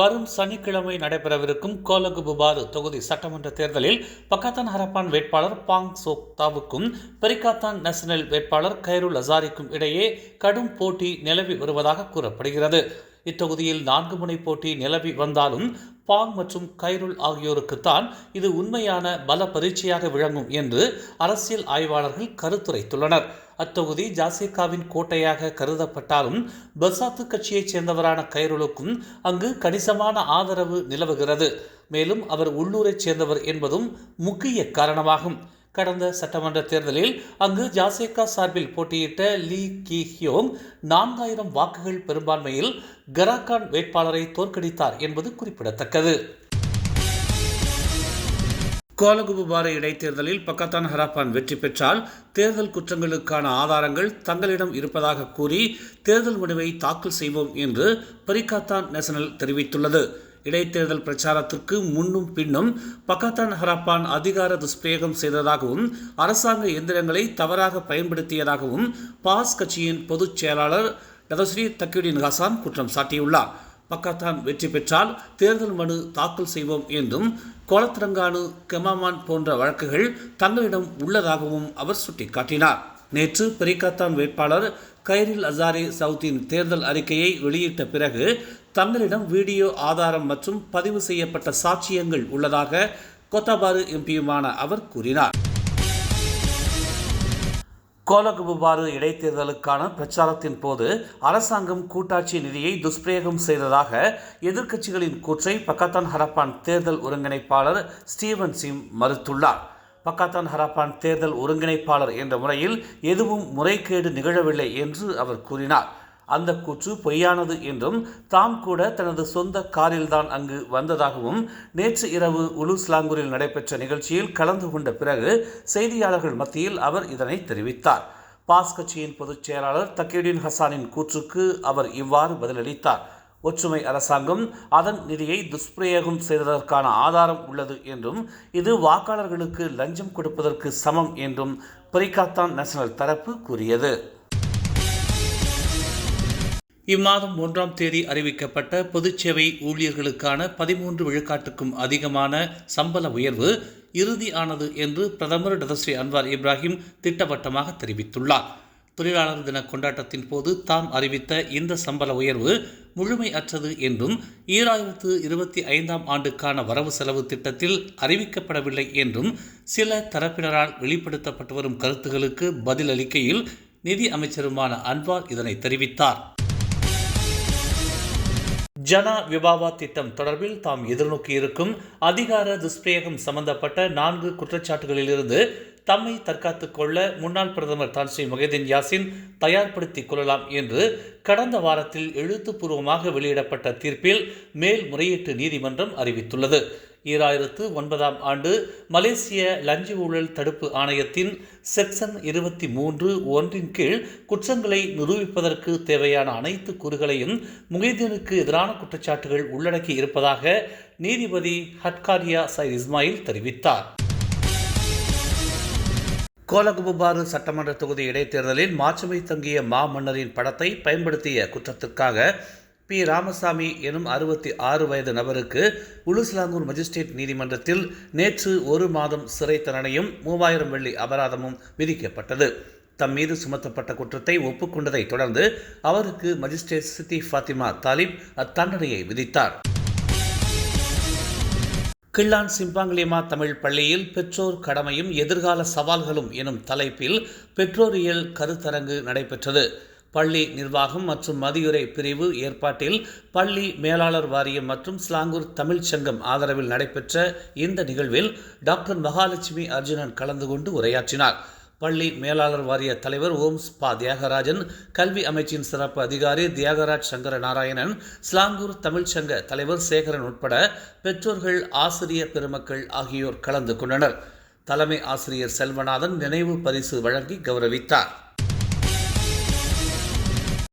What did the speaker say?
வரும் சனிக்கிழமை நடைபெறவிருக்கும் கோலகுபுபாரு தொகுதி சட்டமன்ற தேர்தலில் பக்காத்தான் ஹரப்பான் வேட்பாளர் பாங் சோக்தாவுக்கும் பெரிகாத்தான் நேஷனல் வேட்பாளர் கைருல் அசாரிக்கும் இடையே கடும் போட்டி நிலவி வருவதாக கூறப்படுகிறது. இத்தொகுதியில் நான்கு முனை போட்டி நிலவி வந்தாலும் பாங் மற்றும் கைருல் ஆகியோருக்குத்தான் இது உண்மையான பல பரீட்சையாக விளங்கும் என்று அரசியல் ஆய்வாளர்கள் கருத்துரைத்துள்ளனர். அத்தொகுதி ஜாசிகாவின் கோட்டையாக கருதப்பட்டாலும் பசாத்து கட்சியைச் சேர்ந்தவரான கைருலுக்கும் அங்கு கணிசமான ஆதரவு நிலவுகிறது. மேலும் அவர் உள்ளூரைச் சேர்ந்தவர் என்பதும் முக்கிய காரணமாகும். கடந்த சட்டமன்ற தேர்தலில் அங்கு ஜாசேகா சார்பில் போட்டியிட்ட லீ கி ஹியோங் நான்காயிரம் வாக்குகள் பெரும்பான்மையில் கராகான் வேட்பாளரை தோற்கடித்தார் என்பது குறிப்பிடத்தக்கது. கோலகுபுபார இடைத்தேர்தலில் பக்கத்தான் ஹராப்பான் வெற்றி பெற்றால் தேர்தல் குற்றங்களுக்கான ஆதாரங்கள் தங்களிடம் இருப்பதாக கூறி தேர்தல் முடிவை தாக்கல் செய்வோம் என்று பரிகாத்தான் நேஷனல் தெரிவித்துள்ளது. இடைத்தேர்தல் பிரச்சாரத்திற்கு முன்னும் பின்னும் பக்கத்தான் ஹராப்பான் அதிகார துஷ்பிரயோகம் செய்ததாகவும் அரசாங்க எந்திரங்களை தவறாக பயன்படுத்தியதாகவும் பாஸ் கட்சியின் பொதுச் செயலாளர் டதஸ்ரீ தக்கியுடின் ஹசான் குற்றம் சாட்டியுள்ளார். பக்கத்தான் வெற்றி பெற்றால் தேர்தல் மனு தாக்கல் செய்வோம் என்றும் கோலத்திரங்கானு கெமாமான் போன்ற வழக்குகள் தங்களிடம் உள்ளதாகவும் அவர் சுட்டிக்காட்டினார். நேற்று பெரிகாத்தான் வேட்பாளர் கைரில் அசாரி சவுத்தின் தேர்தல் அறிக்கையை வெளியிட்ட பிறகு தங்களிடம் வீடியோ ஆதாரம் மற்றும் பதிவு செய்யப்பட்ட சாட்சியங்கள் உள்ளதாக கொத்தபாரு எம்பியுமான அவர் கூறினார். கோலகுபாறு இடைத்தேர்தலுக்கான பிரச்சாரத்தின் போது அரசாங்கம் கூட்டாட்சி நிதியை துஷ்பிரயோகம் செய்ததாக எதிர்க்கட்சிகளின் கூற்றை பக்கத்தான் ஹரப்பான் தேர்தல் ஒருங்கிணைப்பாளர் ஸ்டீவன் சிம் மறுத்துள்ளார். பக்காத்தான் ஹராப்பான் தேர்தல் ஒருங்கிணைப்பாளர் என்ற முறையில் எதுவும் முறைகேடு நிகழவில்லை என்று அவர் கூறினார். அந்த கூற்று பொய்யானது என்றும் தாம் கூட தனது சொந்த காரில்தான் அங்கு வந்ததாகவும் நேற்று இரவு உலுஸ்லாங்கூரில் நடைபெற்ற நிகழ்ச்சியில் கலந்து கொண்ட பிறகு செய்தியாளர்கள் மத்தியில் அவர் இதனை தெரிவித்தார். பாஸ் கட்சியின் பொதுச் செயலாளர் தக்கீடின் ஹசானின் கூற்றுக்கு அவர் இவ்வாறு பதிலளித்தார். ஒற்றுமை அரசாங்கம் அதன் நிதியை துஷ்பிரயோகம் செய்ததற்கான ஆதாரம் உள்ளது என்றும் இது வாக்காளர்களுக்கு லஞ்சம் கொடுப்பதற்கு சமம் என்றும் பிரிகாத்தான் நேஷனல் தரப்பு கூறியது. இம்மாதம் ஒன்றாம் தேதி அறிவிக்கப்பட்ட பொதுச்சேவை ஊழியர்களுக்கான பதிமூன்று விழுக்காட்டுக்கும் அதிகமான சம்பள உயர்வு இறுதி ஆனது என்று பிரதமர் டதஸ்ரீ அன்வார் இப்ராஹிம் திட்டவட்டமாக தெரிவித்துள்ளார். தொழிலாளர் தின கொண்டாட்டத்தின் போது தாம் அறிவித்த இந்த சம்பள உயர்வு முழுமையற்றது என்றும் ஈராயிரத்து இருபத்தி ஐந்தாம் ஆண்டுக்கான வரவு செலவு திட்டத்தில் அறிவிக்கப்படவில்லை என்றும் சில தரப்பினரால் வெளிப்படுத்தப்பட்டு வரும் கருத்துகளுக்கு பதிலளிக்கையில் நிதி அமைச்சருமான அன்வார் இதனை தெரிவித்தார். ஜனா விபாவா திட்டம் தொடர்பில் தாம் எதிர்நோக்கியிருக்கும் அதிகார துஷ்பிரயோகம் சம்பந்தப்பட்ட நான்கு குற்றச்சாட்டுகளிலிருந்து தம்மை தற்காத்துக் கொள்ள முன்னாள் பிரதமர் தான் ஸ்ரீ மொஹிதீன் யாசின் தயார்படுத்திக் கொள்ளலாம் என்று கடந்த வாரத்தில் எழுத்துப்பூர்வமாக வெளியிடப்பட்ட தீர்ப்பில் மேல்முறையீட்டு நீதிமன்றம் அறிவித்துள்ளது. ஈராயிரத்து ஒன்பதாம் ஆண்டு மலேசிய லஞ்ச ஊழல் தடுப்பு ஆணையத்தின் செக்ஷன் இருபத்தி மூன்று ஒன்றின் கீழ் குற்றங்களை நிரூபிப்பதற்கு தேவையான அனைத்து கூறுகளையும் முகைதீனுக்கு எதிரான குற்றச்சாட்டுகள் உள்ளடக்கி இருப்பதாக நீதிபதி ஹட்காரியா சைத் இஸ்மாயில் தெரிவித்தார். கோலகுபாறு சட்டமன்ற தொகுதி இடைத்தேர்தலில் மாற்றுமை தங்கிய மாமன்னரின் படத்தை பயன்படுத்திய குற்றத்திற்காக பி. ராமசாமி எனும் அறுபத்தி ஆறு வயது நபருக்கு உலுஸ்லாங்கூர் மஜிஸ்ட்ரேட் நீதிமன்றத்தில் நேற்று ஒரு மாதம் சிறை தண்டனையும் மூவாயிரம் வெள்ளி அபராதமும் விதிக்கப்பட்டது. தம் மீது சுமத்தப்பட்ட குற்றத்தை ஒப்புக்கொண்டதை தொடர்ந்து அவருக்கு மஜிஸ்ட்ரேட் சித்தி ஃபாத்திமா தாலிப் அத்தண்டனையை விதித்தார். கிள்ளான் சிம்பாங்கிலிமா தமிழ் பள்ளியில் பெற்றோர் கடமையும் எதிர்கால சவால்களும் எனும் தலைப்பில் பெற்றோரியல் கருத்தரங்கு நடைபெற்றது. பள்ளி நிர்வாகம் மற்றும் மதியுரை பிரிவு ஏற்பாட்டில் பள்ளி மேலாளர் வாரியம் மற்றும் ஸ்லாங்கூர் தமிழ்ச்சங்கம் ஆதரவில் நடைபெற்ற இந்த நிகழ்வில் டாக்டர் மகாலட்சுமி அர்ஜுனன் கலந்து கொண்டு உரையாற்றினார். பள்ளி மேலாளர் வாரிய தலைவர் ஓம் ஸ்பா தியாகராஜன் கல்வி அமைச்சின் சிறப்பு அதிகாரி தியாகராஜ் சங்கர நாராயணன் ஸ்லாங்கூர் தமிழ்ச்சங்க தலைவர் சேகரன் உட்பட பெற்றோர்கள் ஆசிரியர் பெருமக்கள் ஆகியோர் கலந்து கொண்டனர். தலைமை ஆசிரியர் செல்வநாதன் நினைவு பரிசு வழங்கி கௌரவித்தார்.